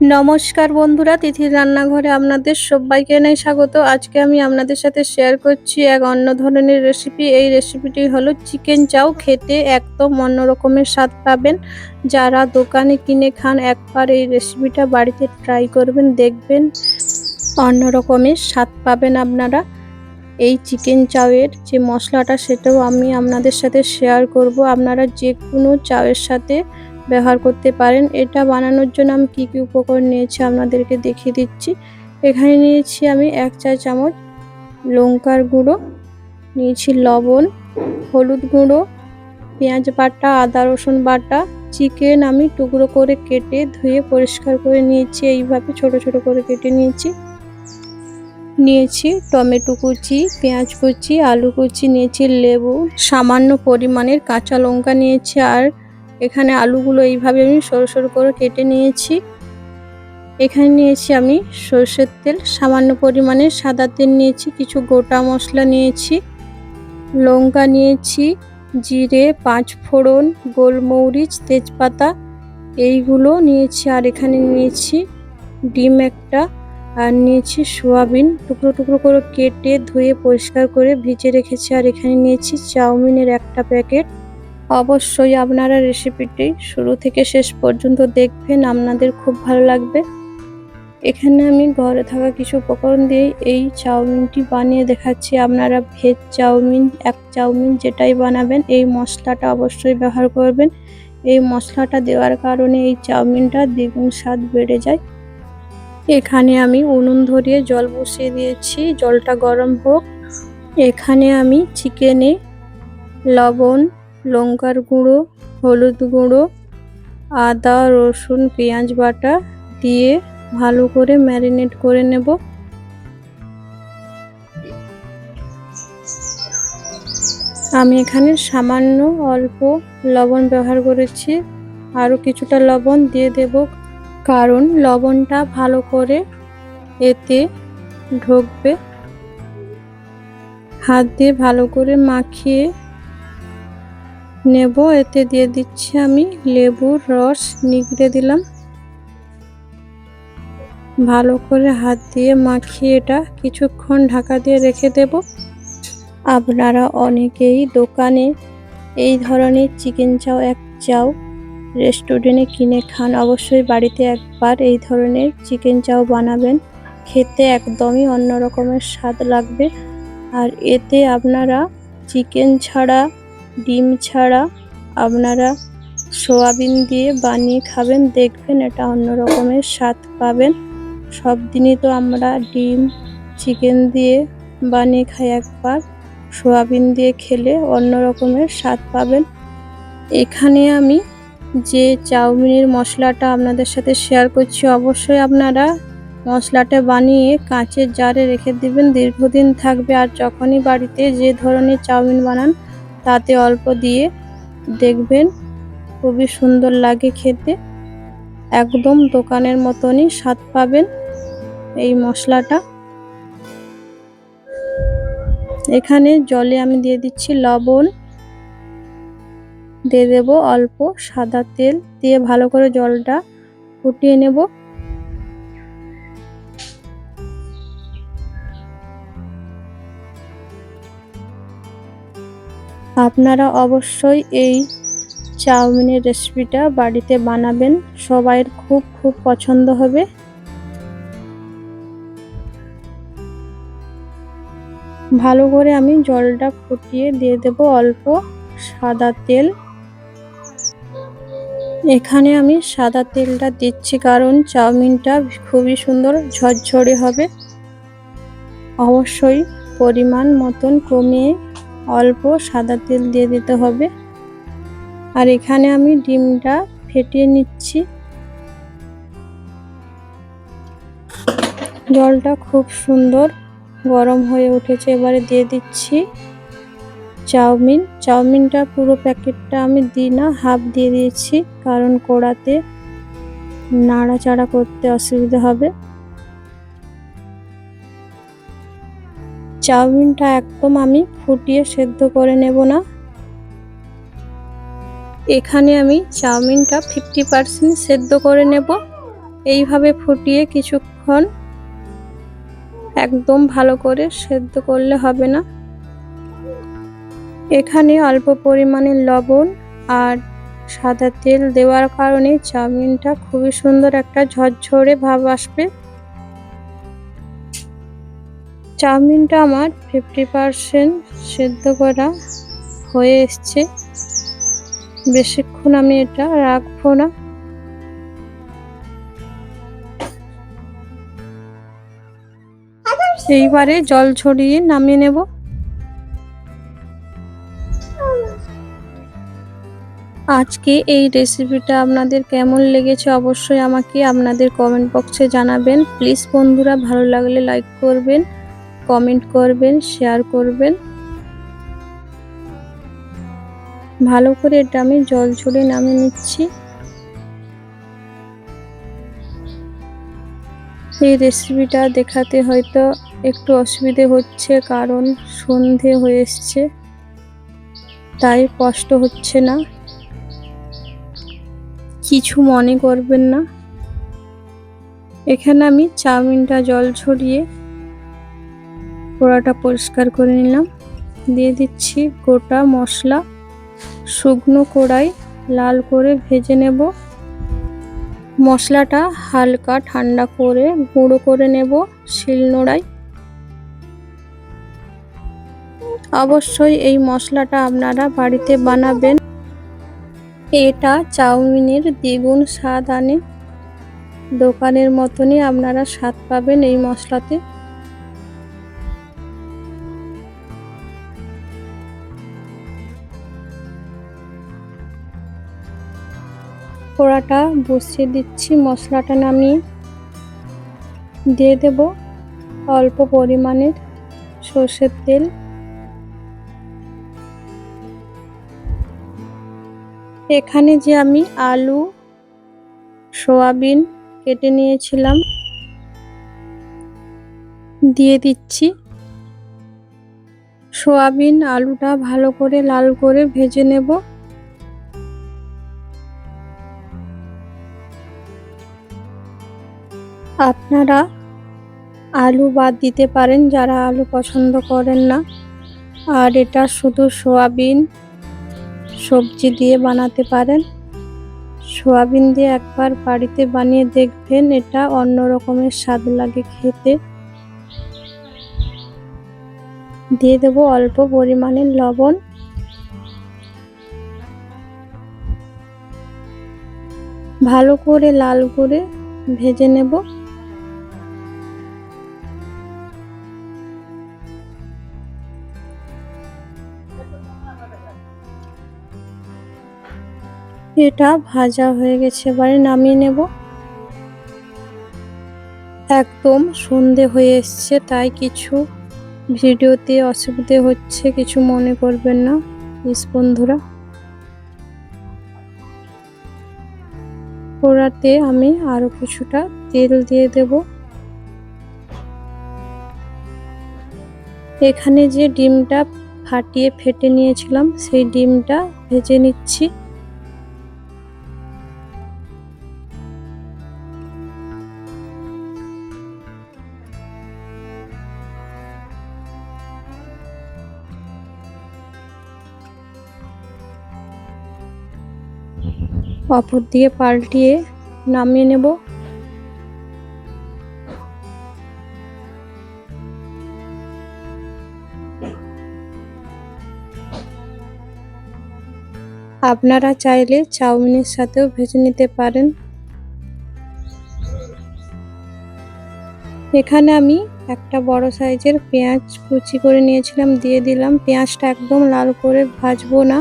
নমস্কার বন্ধুরা, তিথির রান্নাঘরে আপনাদের সবাইকে নাই স্বাগত। আজকে আমি আপনাদের সাথে শেয়ার করছি এক অন্য ধরনের রেসিপি এই রেসিপিটি হলো চিকেন চাউ খেতে একদম অন্য রকমের স্বাদ পাবেন। যারা দোকানে কিনে খান, একবার এই রেসিপিটা বাড়িতে ট্রাই করবেন, দেখবেন অন্য রকমের স্বাদ পাবেন আপনারা। এই চিকেন চাউয়ের যে মশলাটা, সেটাও আমি আপনাদের সাথে শেয়ার করব। আপনারা যে কোনো চাউয়ের সাথে ব্যবহার করতে পারেন। এটা বানানোর জন্য আমি কী কী উপকরণ নিয়েছি আপনাদেরকে দেখিয়ে দিচ্ছি। এখানে নিয়েছি আমি এক চা চামচ লঙ্কার গুঁড়ো, নিয়েছি লবণ, হলুদ গুঁড়ো, পেঁয়াজ বাটা, আদা রসুন বাটা, চিকেন আমি টুকরো করে কেটে ধুয়ে পরিষ্কার করে নিয়েছি। এইভাবে ছোট ছোট করে কেটে নিয়েছি। নিয়েছি টমেটো কুচি, পেঁয়াজ কুচি, আলু কুচি, নিয়েছি লেবু, সামান্য পরিমাণের কাঁচা লঙ্কা নিয়েছি আর এখানে আলুগুলো এইভাবে আমি সরু সরু করে কেটে নিয়েছি। এখানে নিয়েছি আমি সর্ষের তেল, সামান্য পরিমাণে সাদা তেল নিয়েছি, কিছু গোটা মশলা নিয়েছি, লঙ্কা নিয়েছি, জিরে পাঁচ ফোড়ন গোলমরিচ, তেজপাতা, এইগুলো নিয়েছি আর এখানে নিয়েছি ডিম একটা আর নিয়েছি সোয়াবিন। টুকরো টুকরো করে কেটে ধুয়ে পরিষ্কার করে ভিজে রেখেছি আর এখানে নিয়েছি চাউমিনের একটা প্যাকেট। অবশ্যই আপনারা রেসিপিটি শুরু থেকে শেষ পর্যন্ত দেখবেন, আপনাদের খুব ভালো লাগবে। এখানে আমি ঘরে থাকা কিছু উপকরণ দিয়ে এই চাউমিনটি বানিয়ে দেখাচ্ছি। আপনারা ভেজ চাউমিন, এক চাউমিন যেটাই বানাবেন, এই মশলাটা অবশ্যই ব্যবহার করবেন। এই মশলাটা দেওয়ার কারণে এই চাউমিনটা দ্বিগুণ স্বাদ বেড়ে যায়। এখানে আমি উনুন ধরিয়ে জল বসিয়ে দিয়েছি, জলটা গরম হোক। এখানে আমি চিকেনে লবণ লঙ্কার গুঁড়ো, হলুদ গুঁড়ো, আদা, রসুন, পেঁয়াজ বাটা দিয়ে ভালো করে ম্যারিনেট করে নেব। আমি এখানে সামান্য অল্প লবণ ব্যবহার করেছি। আরও কিছুটা লবণ দিয়ে দেব, কারণ লবণটা ভালো করে এতে ঢুকবে। হাত দিয়ে ভালো করে মাখিয়ে নেব, এতে দিয়ে দিচ্ছি আমি লেবুর রস নিগড়ে দিলাম। ভালো করে হাত দিয়ে মাখিয়ে এটা কিছুক্ষণ ঢাকা দিয়ে রেখে দেব। আপনারা অনেকেই দোকানে এই ধরনের চিকেন চাও, এক চাও রেস্টুরেন্টে কিনে খান। অবশ্যই বাড়িতে একবার এই ধরনের চিকেন চাও বানাবেন। খেতে একদমই অন্য রকমের স্বাদ লাগবে। আর এতে আপনারা চিকেন ছাড়া ডিম ছাড়া আপনারা সোয়াবিন দিয়ে বানিয়ে খাবেন, দেখবেন এটা অন্য রকমের স্বাদ পাবেন। সব দিনই তো আমরা ডিম, চিকেন দিয়ে বানিয়ে খাই একবার। সোয়াবিন দিয়ে খেলে অন্য রকমের স্বাদ পাবেন। এখানে আমি যে চাউমিনের মশলাটা আপনাদের সাথে শেয়ার করছি, অবশ্যই আপনারা মশলাটা বানিয়ে কাঁচের জারে রেখে দিবেন। দীর্ঘদিন থাকবে আর যখনই বাড়িতে যে ধরনের চাউমিন বানান তাতে অল্প দিয়ে দেখবেন খুবই সুন্দর লাগে খেতে। একদম দোকানের মতনই স্বাদ পাবেন এই মশলাটা। এখানে জলে আমি দিয়ে দিচ্ছি লবণ। দিয়ে দেব অল্প সাদা তেল দিয়ে ভালো করে জলটা ফুটিয়ে নেব। আপনারা অবশ্যই এই চাউমিনের রেসিপিটা বাড়িতে বানাবেন। সবাইয়ের খুব খুব পছন্দ হবে। ভালো করে আমি জলটা ফুটিয়ে দিয়ে দেব অল্প সাদা তেল। এখানে আমি সাদা তেলটা দিচ্ছি কারণ চাউমিনটা খুবই সুন্দর ঝরঝরে হবে। অবশ্যই পরিমাণ মতন কমিয়ে অল্প সাদা তেল দিয়ে দিতে হবে। আর এখানে আমি ডিমটা ফেটিয়ে নিচ্ছি। জলটা খুব সুন্দর গরম হয়ে উঠেছে, এবারে দিয়ে দিচ্ছি চাউমিন। চাউমিনটা পুরো প্যাকেটটা আমি দিই না, হাফ দিয়ে দিয়েছি, কারণ কড়াতে নাড়াচাড়া করতে অসুবিধা হবে। চাউমিনটা একদম আমি ফুটিয়ে সেদ্ধ করে নেব না। এখানে আমি চাউমিনটা ফিফটি পার্সেন্ট সেদ্ধ করে নেব। এইভাবে ফুটিয়ে কিছুক্ষণ একদম ভালো করে সেদ্ধ করলে হবে না। এখানে অল্প পরিমাণে লবণ আর সাদা তেল দেওয়ার কারণে চাউমিনটা খুবই সুন্দর একটা ঝরঝরে ভাব আসবে। চাউমিনটা আমার ফিফটি পারসেন্ট সেদ্ধ করা হয়ে এসছে। বেশিক্ষণ আমি এটা রাখব না। এইবারে জল ছড়িয়ে নামিয়ে নেব। আজকে এই রেসিপিটা আপনাদের কেমন লেগেছে অবশ্যই আমাকে আপনাদের কমেন্ট বক্সে জানাবেন। প্লিজ বন্ধুরা, ভালো লাগলে লাইক করবেন। কমেন্ট করবেন শেয়ার করবেন। ভালো করে এটা আমি জল ছড়িয়ে নামিয়ে নিচ্ছি। এই রেসিপিটা দেখাতে হয়তো একটু অসুবিধে হচ্ছে, কারণ সন্ধে হয়ে এসছে, তাই কষ্ট হচ্ছে না। কিছু মনে করবেন না। এখানে আমি চাউমিনটা জল ছড়িয়ে কড়াটা পরিষ্কার করে নিলাম। দিয়ে দিচ্ছি গোটা মশলা, শুকনো কড়াই লাল করে ভেজে নেব। মশলাটা হালকা ঠান্ডা করে গুঁড়ো করে নেব শিলনোড়ায়। অবশ্যই এই মশলাটা আপনারা বাড়িতে বানাবেন। এটা চাউমিনের দ্বিগুণ স্বাদ আনে। দোকানের মতনই আপনারা স্বাদ পাবেন এই মশলাতে। কড়াটা বসিয়ে দিচ্ছি, মশলাটা নামিয়ে দিয়ে দেব অল্প পরিমাণের সর্ষের তেল। এখানে যে আমি আলু, সোয়াবিন কেটে নিয়েছিলাম, দিয়ে দিচ্ছি। সোয়াবিন আলুটা ভালো করে লাল করে ভেজে নেব। আপনারা আলু বাদ দিতে পারেন যারা আলু পছন্দ করেন না। আর এটা শুধু সোয়াবিন সবজি দিয়ে বানাতে পারেন। সোয়াবিন দিয়ে একবার বাড়িতে বানিয়ে দেখবেন, এটা অন্য রকমের স্বাদ লাগে খেতে। দিয়ে দেবো অল্প পরিমাণে লবণ। ভালো করে লাল করে ভেজে নেব। এটা ভাজা হয়ে গেছে, এবারে নামিয়ে নেব। একদম সন্ধে হয়ে এসছে, তাই কিছু ভিডিওতে অসুবিধে হচ্ছে, কিছু মনে করবেন না প্লিজ বন্ধুরা। পোড়াতে আমি আরও কিছুটা তেল দিয়ে দেব। এখানে যে ডিমটা ফাটিয়ে ফেটে নিয়েছিলাম, সেই ডিমটা ভেজে নিচ্ছি। অপর দিয়ে পাল্টিয়ে নামিয়ে নেব। আপনারা চাইলে চাউমিনের সাথেও ভেজে নিতে পারেন। এখানে আমি একটা বড় সাইজের পেঁয়াজ কুচি করে নিয়েছিলাম, দিয়ে দিলাম। পেঁয়াজটা একদম লাল করে ভাজবো না।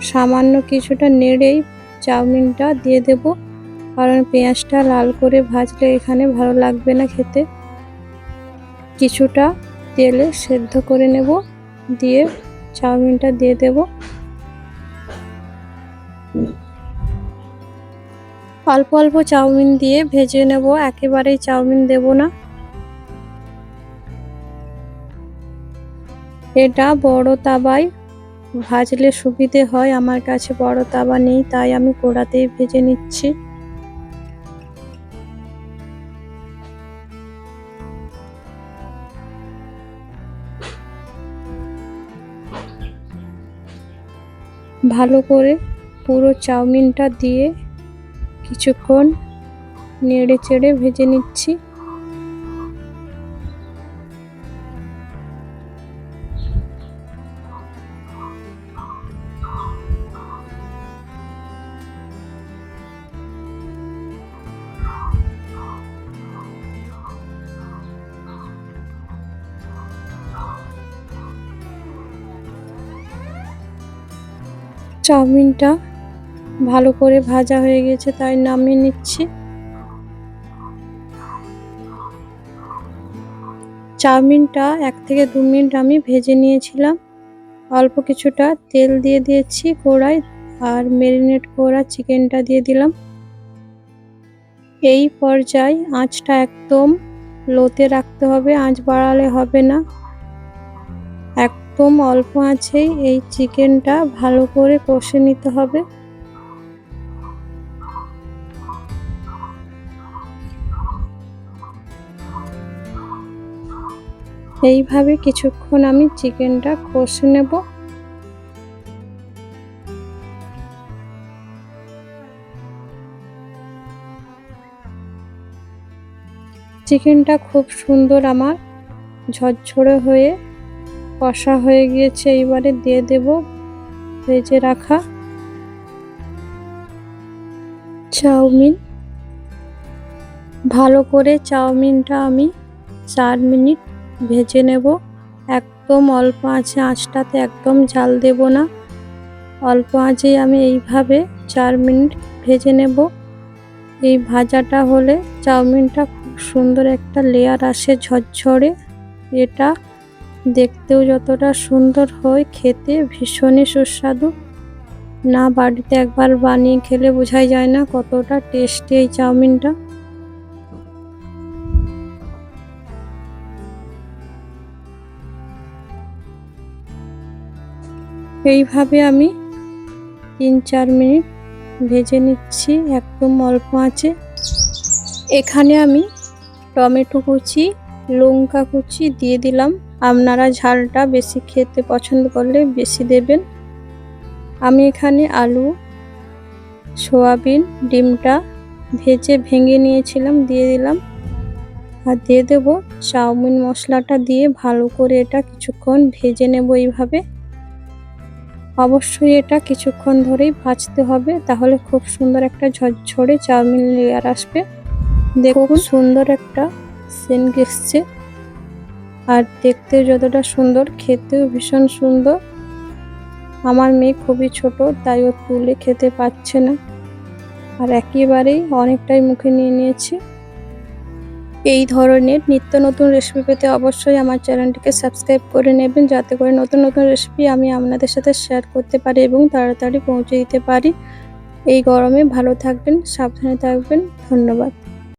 সামান্য কিছুটা নেড়েই চাউমিনটা দিয়ে দেব। কারণ পেঁয়াজটা লাল করে ভাজলে এখানে ভালো লাগবে না খেতে। কিছুটা তেলে সেদ্ধ করে নেব, দিয়ে চাউমিনটা দিয়ে দেব। অল্প অল্প চাউমিন দিয়ে ভেজে নেব, একেবারেই চাউমিন দেব না। এটা বড় তাবায় ভাজলে সুবিধে হয়, আমার কাছে বড় তাওয়া নেই, তাই আমি কোড়াতেই ভেজে নিচ্ছি। ভালো করে পুরো চাউমিনটা দিয়ে কিছুক্ষণ নেড়ে চেড়ে ভেজে নিচ্ছি। চাউমিনটা ভালো করে ভাজা হয়ে গেছে, তাই নামিয়ে নিচ্ছি। চাউমিনটা এক থেকে দু মিনিট আমি ভেজে নিয়েছিলাম। অল্প কিছুটা তেল দিয়ে দিয়েছি কড়াই আর মেরিনেট করা চিকেনটা দিয়ে দিলাম। এই পর্যায়ে আঁচটা একদম লোতে রাখতে হবে, আঁচ বাড়ালে হবে না। একদম অল্প আছেই, এই চিকেনটা ভালো করে কষে নিতে হবে। এইভাবে কিছুক্ষণ আমি চিকেনটা কষে নেব। চিকেনটা খুব সুন্দর আমার ঝরঝরে হয়ে কষা হয়ে গিয়েছে, এইবারে দিয়ে দেব ভেজে রাখা চাউমিন। ভালো করে চাউমিনটা আমি চার মিনিট ভেজে নেব। একদম অল্প আঁচে, আঁচটাতে একদম জাল দেব না। অল্প আঁচেই আমি এইভাবে চার মিনিট ভেজে নেব। এই ভাজাটা হলে চাউমিনটা খুব সুন্দর একটা লেয়ার আসে ঝরঝরে। এটা দেখতেও যতটা সুন্দর হয়, খেতে ভীষণই সুস্বাদু। না, বাড়িতে একবার বানিয়ে খেলে বোঝাই যায় না কতটা টেস্টি এই চাউমিনটা। এইভাবে আমি তিন চার মিনিট ভেজে নিচ্ছি, একদম অল্প আঁচে। এখানে আমি টমেটো কুচি, লঙ্কা কুচি দিয়ে দিলাম। আপনারা ঝালটা বেশি খেতে পছন্দ করলে বেশি দেবেন। আমি এখানে আলু সোয়াবিন ডিমটা ভেজে ভেঙে নিয়েছিলাম দিয়ে দিলাম। আর দিয়ে দেব চাউমিন মশলাটা দিয়ে ভালো করে এটা কিছুক্ষণ ভেজে নেব এইভাবে। অবশ্যই এটা কিছুক্ষণ ধরেই ভাজতে হবে তাহলে খুব সুন্দর একটা ঝরঝরে চাউমিন লেয়ার আসবে। দেখুন। সুন্দর একটা সেন্ট এসছে। আর দেখতেও যতটা সুন্দর, খেতেও ভীষণ সুন্দর। আমার মেয়ে খুবই ছোট, তাই ও তুলে খেতে পাচ্ছে না। আর একেবারেই অনেকটাই মুখে নিয়ে নিয়েছি। এই ধরনের নিত্য নতুন রেসিপি পেতে অবশ্যই আমার চ্যানেলটিকে সাবস্ক্রাইব করে নেবেন, যাতে করে নতুন নতুন রেসিপি আমি আপনাদের সাথে শেয়ার করতে পারি এবং তাড়াতাড়ি পৌঁছে দিতে পারি। এই গরমে ভালো থাকবেন, সাবধানে থাকবেন। ধন্যবাদ।